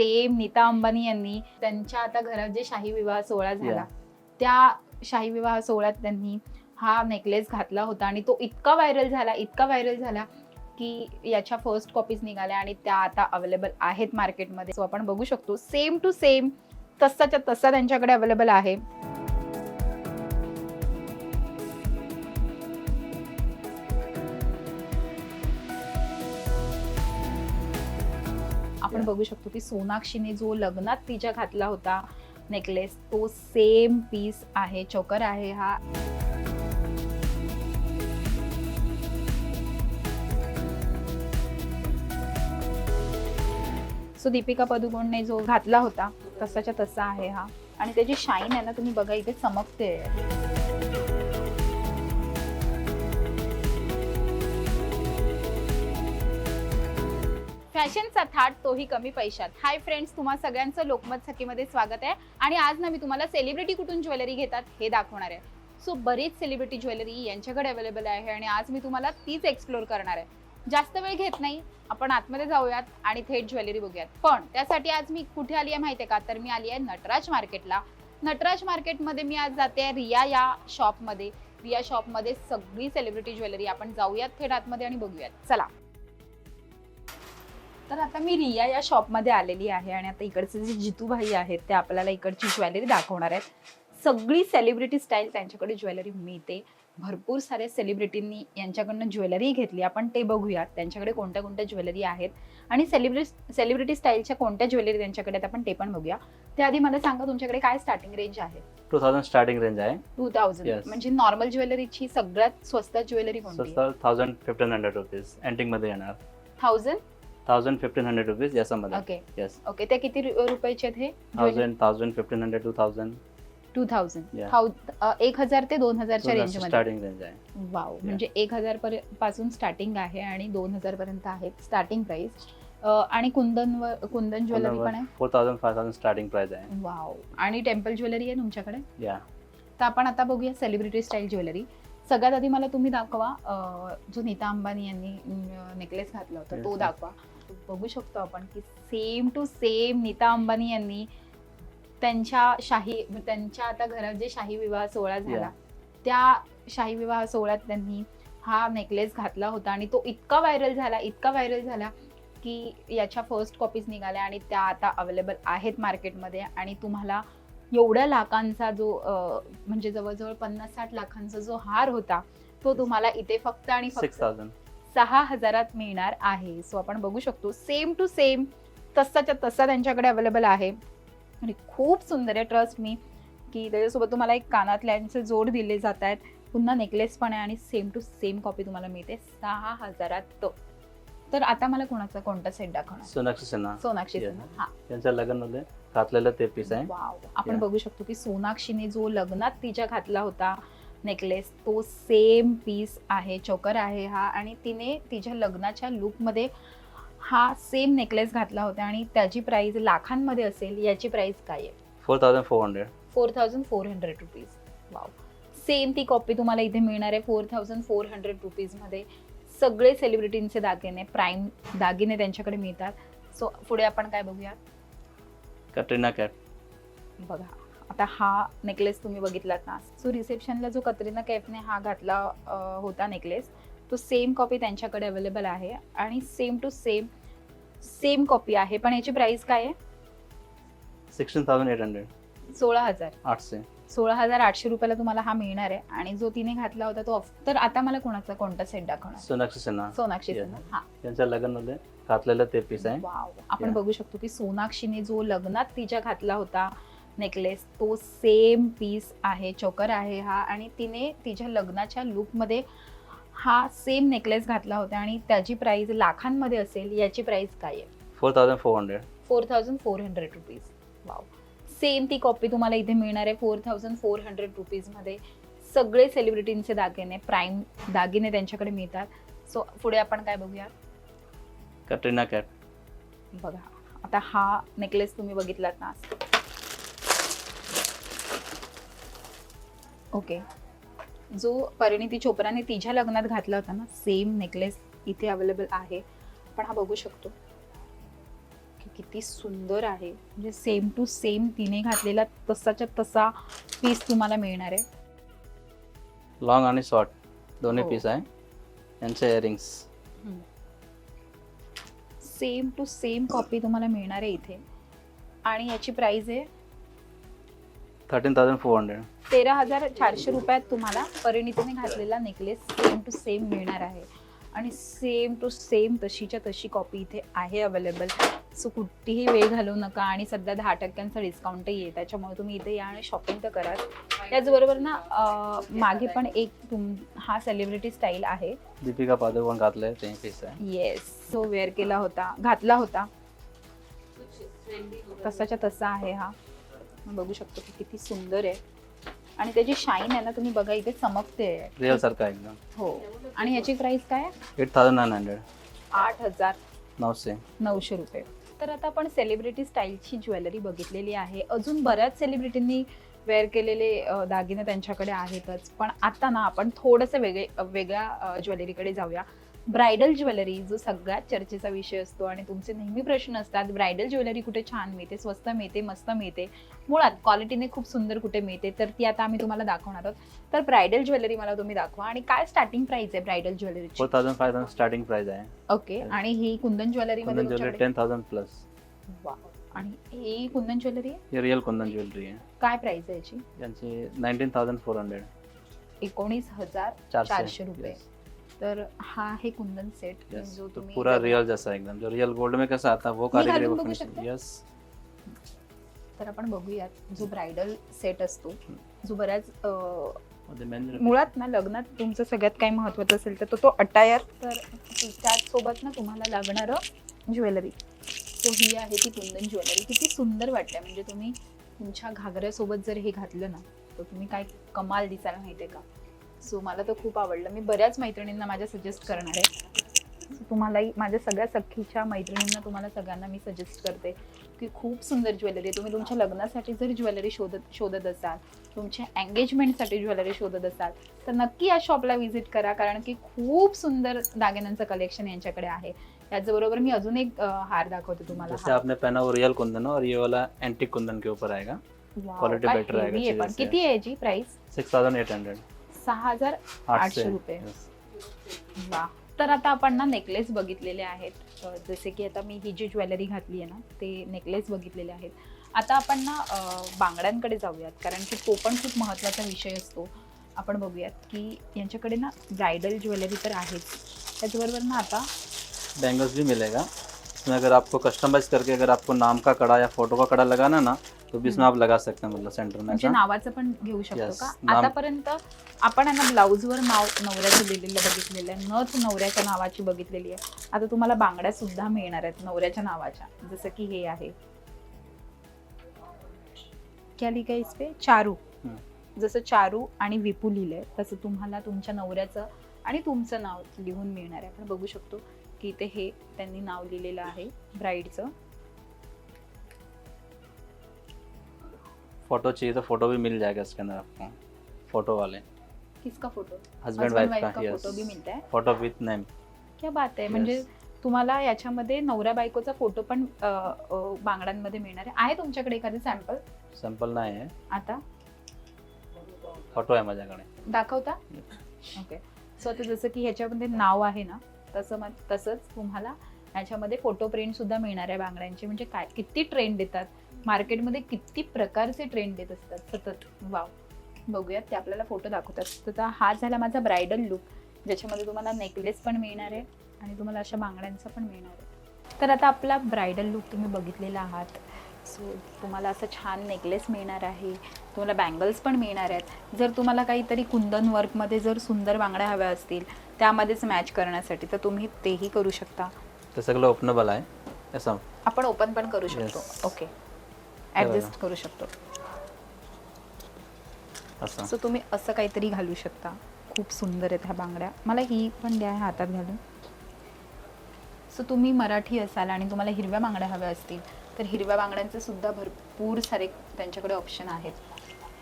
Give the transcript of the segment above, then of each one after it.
Same Nita Ambani यांनी त्यांच्या आता घरात जे शाही विवाह सोहळा झाला. त्या शाही विवाह सोहळ्यात त्यांनी हा नेकलेस घातला होता आणि तो इतका व्हायरल झाला इतका व्हायरल झाला की याच्या फर्स्ट कॉपीज निघाल्या आणि त्या आता अवेलेबल आहेत मार्केटमध्ये सो आपण बघू शकतो सेम टू सेम तसाच्या तसा त्यांच्याकडे अवेलेबल आहे बघू शकतो की सोनाक्षीने जो लग्नात तिच्या घातला होता नेकलेस तो सेम पीस आहे चोकर आहे हा. सो दीपिका पदुकोणने जो घातला होता तसाच्या तसा आहे हा. आणि त्याची शाईन आहे ना तुम्ही बघा इथे चमकते फॅशनचा थाट तोही कमी पैशात. हाय फ्रेंड्स तुम्हा सगळ्यांचं लोकमत सखीमध्ये स्वागत आहे. आणि आज ना मी तुम्हाला सेलिब्रिटी कुठून ज्वेलरी घेतात हे दाखवणार आहे. सो बरीच सेलिब्रिटी ज्वेलरी यांच्याकडे अवेलेबल आहे आणि आज मी तुम्हाला तीच एक्सप्लोर करणार आहे. जास्त वेळ घेत नाही आपण आतमध्ये जाऊयात आणि थेट ज्वेलरी बघूयात. पण त्यासाठी आज मी कुठे आली आहे माहिती आहे का? तर मी आली आहे नटराज मार्केटला. नटराज मार्केटमध्ये मी आज जाते आहे रिया या शॉपमध्ये रिया शॉपमध्ये सगळी सेलिब्रिटी ज्वेलरी आपण जाऊयात थेट आतमध्ये आणि बघूयात. चला. तर आता मी रिया या शॉपमध्ये आलेली आहे आणि आता इकडचे जे जितूभाई आहेत ते आपल्याला इकडची ज्वेलरी दाखवणार आहेत. सगळी सेलिब्रिटी स्टाईल त्यांच्याकडे ज्वेलरी मिळते. भरपूर साऱ्या सेलिब्रिटींनी यांच्याकडनं ज्वेलरी घेतली. आपण ते बघूयात त्यांच्याकडे कोणत्या कोणत्या ज्वेलरी आहेत आणि सेलिब्रिटी सेलिब्रिटी स्टाईलच्या कोणत्या ज्वेलरी त्यांच्याकडे आहेत आपण ते पण बघूया. त्याआधी मला सांगा तुमच्याकडे काय स्टार्टिंग रेंज आहे? टू थाउजंड स्टार्टिंग रेंज आहे. Two thousand. म्हणजे नॉर्मल ज्वेलरीची सगळ्यात स्वस्त ज्वेलरी कोणती? थाउजंड फिफ्टीन हंड्रेड रुपीजमध्ये येणार. Thousand thousand fifteen hundred rupees याच्यामध्ये ओके येस ओके ते किती रु- रुपयाचे आहेत हे? Thousand thousand fifteen hundred two thousand two thousand Yeah. एक हजार ते दोन हजारच्या रेंजमध्ये स्टार्टिंग रेंज आहे. वाव म्हणजे एक हजार पर्य- पासून स्टार्टिंग आहे आणि दोन हजार पर्यंत आहे स्टार्टिंग प्राइस आणि कुंदन व कुंदन ज्वेलरी पण आहे? Four thousand five thousand starting price आहे. वाव आणि टेम्पल ज्वेलरी आहे तुमच्याकडे? या तर आपण आता बघूया सेलिब्रिटी स्टाईल ज्वेलरी. सगळ्यात आधी मला तुम्ही दाखवा जो नीता अंबानी यांनी नेकलेस घातला होता तो. दाखवा बघू शकतो आपण की same to same Nita Ambani यांनी त्यांच्या शाही त्यांच्या आता घरात जे शाही विवाह सोहळा झाला. त्या शाही विवाह सोहळ्यात त्यांनी हा नेकलेस घातला होता आणि तो इतका व्हायरल झाला इतका व्हायरल झाला की याच्या फर्स्ट कॉपीज निघाल्या आणि त्या आता अवेलेबल आहेत मार्केटमध्ये आणि तुम्हाला एवढ्या लाखांचा जो म्हणजे जवळजवळ पन्नास साठ लाखांचा जो हार होता तो तुम्हाला इथे फक्त आणि फक्त सहा हजारात मिळणार आहे. सो आपण बघू शकतो सेम टू सेम तसाच्या तसा त्यांच्याकडे अवेलेबल आहे. आणि खूप सुंदर आहे ट्रस्ट मी की त्याच्यासोबत तुम्हाला एक कानातल्यांचे जोड दिले जात आहेत. पुन्हा नेकलेस पण आहे आणि सेम टू सेम कॉपी तुम्हाला मिळते सहा हजारात तो. तर आता मला कोणाचा कोणता सेट दाखवणार? सोनाक्षी सिन्हा सोनाक्षी. सिन्हा. हा. त्यांच्या लग्नमध्ये घातलेलं ते पीस आहे. वाव. आपण. बघू शकतो की सोनाक्षीने जो लग्नात तिच्या घातला होता नेकलेस तो सेम पीस आहे चोकर आहे हा. आणि तिने तिच्या लग्नाच्या लुकमध्ये हा सेम नेकलेस घातला होता आणि त्याची प्राइस लाखांमध्ये असेल याची प्राइस काय आहे? Four thousand four hundred. Four thousand four hundred rupees wow. Same ती कॉपी तुम्हाला इथे मिळणार आहे फोर थाउजंड फोर हंड्रेड रुपीजमध्ये सगळे सेलिब्रिटींचे दागिने प्राईम दागिने त्यांच्याकडे मिळतात. सो पुढे आपण काय बघूया? कटरीना कॅट. बघा आता हा नेकलेस तुम्ही बघितलात ना सो रिसेप्शनला जो कतरीना कैफने हा घातला अं, होता नेकलेस तो सेम कॉपी त्यांच्याकडे अवेलेबल आहे आणि same to same same copy आहे. पण याची प्राइस काय आहे? Sixteen thousand eight hundred. सोळा हजार. आठशे. सोळा हजार आठशे रुपयाला तुम्हाला हा मिळणार आहे. आणि जो तिने घातला होता तो off- तर आता मला कोणाचा कोणता सेट दाखवणार? सोनाक्षी सिन्हा. सोनाक्षी. सिन्हा. हा. त्यांच्या लग्नमध्ये घातलेलं ते पीस आहे. वाव. आपण Yeah. बघू शकतो की सोनाक्षीने जो लग्नात तिच्या घातला होता नेकलेस तो सेम पीस आहे चोकर आहे हा. आणि तिने तिच्या लग्नाच्या लुकमध्ये हा सेम नेकलेस घातला होता आणि त्याची प्राइस लाखांमध्ये असेल याची प्राइस काय आहे? Four thousand four hundred four thousand four hundred rupees wow same ती कॉपी तुम्हाला इथे मिळणार आहे फोर थाउजंड फोर हंड्रेड रुपीजमध्ये सगळे सेलिब्रिटींचे दागिने प्राईम दागिने त्यांच्याकडे मिळतात. सो पुढे आपण काय बघूया? कटरीना कॅट बघा आता हा नेकलेस तुम्ही बघितलात ना? ओके जो परिणिती चोप्राने तिच्या लग्नात घातला होता ना सेम नेकलेस इथे अवेलेबल आहे. आपण हा बघू शकतो. किती सुंदर आहे. म्हणजे सेम टू सेम तिने घातलेला तसाच्या तसा पीस तुम्हाला मिळणार आहे. लॉंग आणि शॉर्ट दोन्ही हो. पीस आहे. यांचे earrings same to same copy तुम्हाला मिळणार आहे इथे. आणि याची प्राइस आहे? थर्टीन थाउजंड फोर हंड्रेड तेरा हजार चारशे रुपयात तुम्हाला परिणितीने घातलेला नेकलेस सेम टू सेम मिळणार आहे. आणि सेम टू सेम तशीच्या तशी कॉपी इथे आहे अवेलेबल सो कुठेही वेळ घालवू नका आणि सध्या दहा टक्क्यांचा डिस्काउंटही आहे. त्याच्यामुळे तुम्ही इथे या आणि शॉपिंग तर कराल. त्याचबरोबर ना अं, मागे पण एक तुम हा सेलिब्रिटी स्टाईल आहे. दीपिका पादुकोण घातले ते पीस आहे. येस तो वेअर केला होता घातला होता. तसाच्या तसा आहे हा. बघू शकतो की किती सुंदर आहे. आणि त्याची शाईन आहे ना तुम्ही बघा इथे चमकते रिअल सारखा आहे एकदम. हो. आणि याची प्राइस काय आहे? एट थाउजंड नाईन हंड्रेड आठ हजार नऊशे. नऊशे रुपये. तर आता आपण सेलिब्रिटी स्टाईलची ज्वेलरी बघितलेली आहे. अजून बऱ्याच सेलिब्रिटींनी वेअर केलेले दागिने त्यांच्याकडे आहेतच. पण आता ना आपण थोडंसं वेगळे वेगळ्या ज्वेलरीकडे जाऊया. ब्रायडल ज्वेलरी जो सगळ्यात चर्चेचा विषय असतो आणि तुमचे नेहमी प्रश्न असतात ब्रायडल ज्वेलरी कुठे छान मिळते स्वस्त मिळते मस्त मिळते? मुळात क्वालिटीने खूप सुंदर कुठे मिळते तर ती आता आम्ही तुम्हाला दाखवणार आहोत. तर ब्रायडल ज्वेलरी मला तुम्ही दाखवा आणि काय स्टार्टिंग प्राइस आहे bridal ज्वेलरीची? Four thousand five thousand starting price आहे. ओके आणि ही कुंदन ज्वेलरी मध्ये kundan jewellery ten thousand plus. आणि ही कुंदन ज्वेलरी आहे? रिअल कुंदन ज्वेलरी आहे. काय प्राइस आहे याची? यांची नाईन्टीन थाउजंड फोर हंड्रेड एकोणीस हजार चारशे. रुपये. तर हा आहे कुंदन सेट जो तुम्ही पूरा रियल जैसा एकदम. जो रियल गोल्ड में कैसा आता है, वो कारीगरी घालून बघू शकते? यस तर आपण बघूयात जो ब्रायडल सेट असतो जो बऱ्याच अं, मुळात ना लग्नात तुमचं सगळ्यात काही महत्वाचं असेल तर तो तो अटायर तर त्याचसोबत ना तुम्हाला लागणारं ज्वेलरी. सो ही आहे ती कुंदन ज्वेलरी. किती सुंदर वाटते म्हणजे तुम्ही तुमच्या घागऱ्यासोबत जर हे घातलं ना तर तुम्ही काय कमाल दिसायला माहितीये का? सो मला तर खूप आवडलं. मी बऱ्याच मैत्रिणींना माझ्या सजेस्ट करणार आहे. तुम्हालाही माझ्या सगळ्या सखीच्या मैत्रिणींना तुम्हाला सगळ्यांना मी सजेस्ट करते की खूप सुंदर ज्वेलरी आहे. तुम्ही तुमच्या लग्नासाठी जर ज्वेलरी शोधत शोधत असाल तुमच्या एंगेजमेंटसाठी ज्वेलरी शोधत असाल तर नक्की या शॉपला व्हिजिट करा. कारण की खूप सुंदर दागिन्यांचं कलेक्शन यांच्याकडे आहे. त्याचबरोबर मी अजून एक हार दाखवते तुम्हाला. जैसे. आपने पहना वो रियल कुंदन और ये वाला एंटिक कुंदन के ऊपर आएगा. Wow, quality काय better आहे heavy आहे का पण. चीजेस किती आहे याची price six thousand eight hundred सहा हजार आठ आठशे. रुपये. वा. तर आता आपण ना नेकलेस बघितलेले आहेत. जसे की आता मी ही जी ज्वेलरी घातली आहे ना ते नेकलेस बघितलेले आहेत. आता आपण ना बांगड्यांकडे जाऊयात. कारण की तो पण खूप महत्त्वाचा विषय असतो. आपण बघूयात की यांच्याकडे ना ब्रायडल ज्वेलरी तर आहेच. त्याचबरोबर ना आता बैंगल्स भी मिलेगा. इसमें अगर आपको कस्टमाइज करके अगर आपको नाम का कड़ा या फोटो का कड़ा लगाना ना तो भी इसमें आप लगा सकते हैं मतलब सेंटर में म्हणजे ऐसा। नावाचं पण घेऊ शकतो Yes, का? नाम- आतापर्यंत आपण आहे ना ब्लाऊजवर नाव नवऱ्याचं लिहिलेलं बघितलेलं आहे. नथ नवऱ्याच्या नावाची बघितलेली आहे. आता तुम्हाला बांगड्या सुद्धा मिळणार आहेत नवऱ्याच्या नावाच्या. जसं की हे आहे. क्या लिखा है इस पे? चारू. हम्म. जसं चारू आणि विपू लिहिलंय तसं तुम्हाला तुमच्या नवऱ्याचं आणि तुमचं नाव लिहून मिळणार आहे. आपण बघू शकतो की इथे हे त्यांनी नाव लिहिलेलं आहे ब्राईडचं. फोटो चाहिए तो फोटो भी मिल जाएगा इसके अंदर आपको। फोटो वाले। किसका फोटो हस्बैंड वाइफ का का फोटो भी मिलता है? फोटो विथ नेम क्या बात आहे म्हणजे तुम्हाला याच्यामध्ये नवऱ्या बायकोचा फोटो पण अ, अ, बांगड्यांमध्ये मिळणार आहे. आहे तुमच्याकडे एखादी सॅम्पल सॅम्पल नाही आहे. आता? फोटो आहे माझ्याकडे. दाखवता? ओके सो आता जसं की ह्याच्यामध्ये नाव आहे ना तसं मग तसंच तुम्हाला ह्याच्यामध्ये फोटो प्रिंट सुद्धा मिळणार आहे बांगड्यांचे. म्हणजे काय किती ट्रेंड देतात मार्केटमध्ये किती प्रकारचे ट्रेंड देत असतात. सतत. वाव. बघूयात ते आपल्याला फोटो दाखवतात. तर हा झाला माझा ब्रायडल लुक ज्याच्यामध्ये तुम्हाला नेकलेस पण मिळणार आहे आणि तुम्हाला अशा बांगड्यांचा पण मिळणार आहे. तर आता आपला ब्रायडल लुक तुम्ही बघितलेला आहात. सो तुम्हाला असं छान नेकलेस मिळणार आहे. तुम्हाला बँगल्स पण मिळणार आहेत. जर तुम्हाला काहीतरी कुंदन वर्कमध्ये जर सुंदर बांगड्या हव्या असतील त्यामध्येच मॅच करण्यासाठी तर तुम्ही तेही करू शकता. ते सगळं ओपनेबल आहे. असं आपण ओपन पण करू शकतो. ओके ॲडजस्ट करू शकतो. असं. सो तुम्ही असं काहीतरी घालू शकता. खूप सुंदर आहेत ह्या बांगड्या. मला ही पण द्या हातात घालून. सो तुम्ही मराठी असाल आणि तुम्हाला हिरव्या बांगड्या हव्या असतील तर हिरव्या बांगड्यांचे सुद्धा भरपूर सारे त्यांच्याकडे ऑप्शन आहेत.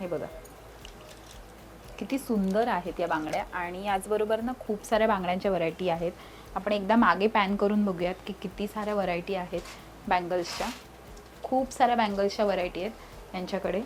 हे बघा. किती सुंदर आहेत या बांगड्या आणि याचबरोबर ना खूप साऱ्या बांगड्यांच्या व्हरायटी आहेत. आपण एकदा मागे पॅन करून बघूयात की किती साऱ्या व्हरायटी आहेत बँगल्सच्या खूप साऱ्या बँगल्सच्या व्हरायटी आहेत यांच्याकडे.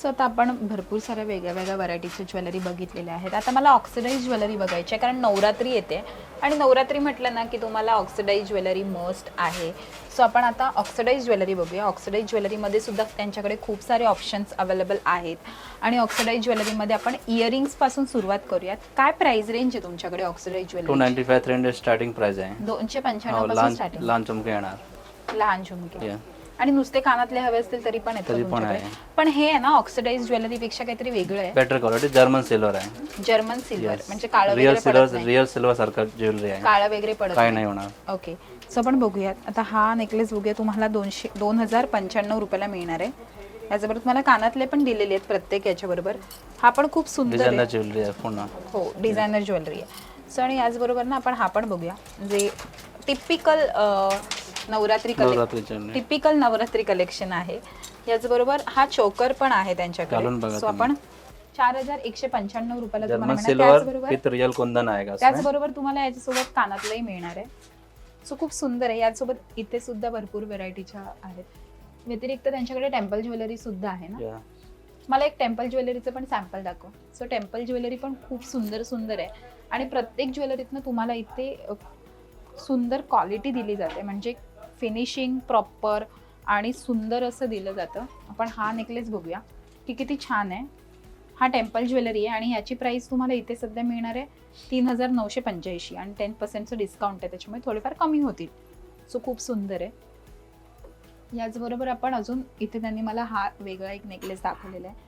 सो आता आपण भरपूर साऱ्या वेगळ्या वेगळ्या व्हरायटीच्या ज्वेलरी बघितलेल्या आहेत. आता मला ऑक्सिडाईज ज्वेलरी बघायची आहे कारण नवरात्री येते. आणि नवरात्री म्हटलं ना की तुम्हाला ऑक्सिडाईज ज्वेलरी मस्ट आहे. सो आपण आता ऑक्सिडाईज ज्वेलरी बघूया. ऑक्सिडाईज ज्वेलरीमध्ये सुद्धा त्यांच्याकडे खूप सारे ऑप्शन्स अवेलेबल आहेत. आणि ऑक्सिडाईज ज्वेलरीमध्ये आपण इयरिंग्सपासून सुरुवात करूयात. काय प्राइस रेंज आहे तुमच्याकडे oxidised to jewellery ninety five three hundred starting price आहे. दोनशे हो पंच्याण्णव लहान स्टार्टिंग लहान चमके येणार. लहान झुमके Yeah. आणि नुसते कानातले हवे असतील तरी पण येतात तरी पण तुमच्याकडे. आहे. पण हे आहे ना ऑक्सिडाईज ज्वेलरीपेक्षा काहीतरी वेगळं आहे. बेटर क्वालिटी जर्मन सिल्वर आहे. जर्मन सिल्वर म्हणजे काळं रिअल वगैरे सिल्वर नाही. रिअल सिल्वर सारखं ज्वेलरी आहे. काळं वगैरे पडत काय नाही. होणार. ओके सो आपण बघूयात. आता हा नेकलेस बघूया. तुम्हाला दोनशे दोन हजार पंच्याण्णव रुपयाला मिळणार आहे. याच्याबरोबर तुम्हाला कानातले पण दिलेले आहेत प्रत्येक याच्याबरोबर. हा पण खूप सुंदर आहे. ज्वेलरी आहे पूर्ण. हो डिझायनर ज्वेलरी आहे. सो आणि याचबरोबर ना आपण हा पण बघूया. जे टिपिकल नवरात्री कले Navratri jewellery typical Navratri collection आहे. याचबरोबर हा चोकर पण आहे घालून त्यांच्याकडे सो आपण चार हजार एकशे पंच्याण्णव रुपयाला तुम्हाला जर्मन मिळणार. सिल्वर त्याचबरोबर विथ रिअल कुंदन आहे का इसमें? त्याचबरोबर तुम्हाला याच्यासोबत कानातलंही मिळणार आहे. सो खूप सुंदर आहे. यासोबत इथे सुद्धा भरपूर व्हरायटीच्या आहेत. व्यतिरिक्त त्यांच्याकडे टेम्पल ज्वेलरी सुद्धा आहे ना? Yeah. मला एक टेम्पल ज्वेलरीचं पण सॅम्पल दाखव. सो टेम्पल ज्वेलरी पण खूप सुंदर सुंदर आहे. आणि प्रत्येक ज्वेलरीतनं तुम्हाला इथे अ, सुंदर क्वालिटी दिली जाते. म्हणजे फिनिशिंग प्रॉपर आणि सुंदर असं दिलं जातं. आपण हा नेकलेस बघूया की किती छान आहे. हा टेम्पल ज्वेलरी आहे आणि याची प्राइस तुम्हाला इथे सध्या मिळणार आहे तीन हजार नऊशे पंच्याऐंशी आणि टेन पर्सेंटचं डिस्काउंट आहे. त्याच्यामुळे थोडेफार कमी होतील. सो खूप सुंदर आहे. याचबरोबर आपण अजून इथे त्यांनी मला हा वेगळा एक नेकलेस दाखवलेला आहे.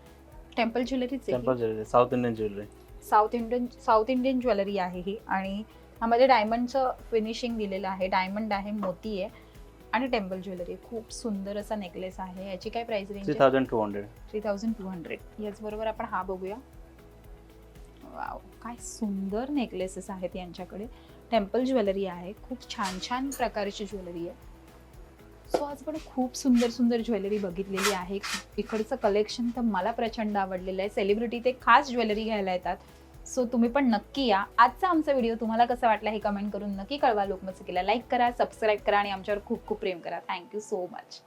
Temple ज्वेलरीच temple jewellery south Indian jewellery south Indian south Indian jewellery आहे ही. आणि ह्यामध्ये डायमंडचं फिनिशिंग दिलेलं आहे. डायमंड आहे मोती आहे. आणि टेम्पल ज्वेलरी खूप सुंदर असा नेकलेस आहे. याची काय price range three thousand two hundred three thousand two hundred याचबरोबर आपण हा बघूया. वाव काय सुंदर नेकलेसेस आहेत यांच्याकडे. टेम्पल ज्वेलरी आहे. खूप छान छान प्रकारची ज्वेलरी आहे. सो आज पण खूप सुंदर सुंदर ज्वेलरी बघितलेली आहे. इकडचं कलेक्शन तर मला प्रचंड आवडलेलं आहे. सेलिब्रिटी ते खास ज्वेलरी घ्यायला येतात. सो तुम्ही पण नक्की या. आजचा आमचा व्हिडिओ तुम्हाला कसा वाटला हे कमेंट करून नक्की कळवा. लोकमत लाईक करा सबस्क्राईब करा आणि आमच्यावर खूप खूप प्रेम करा. Thank you so much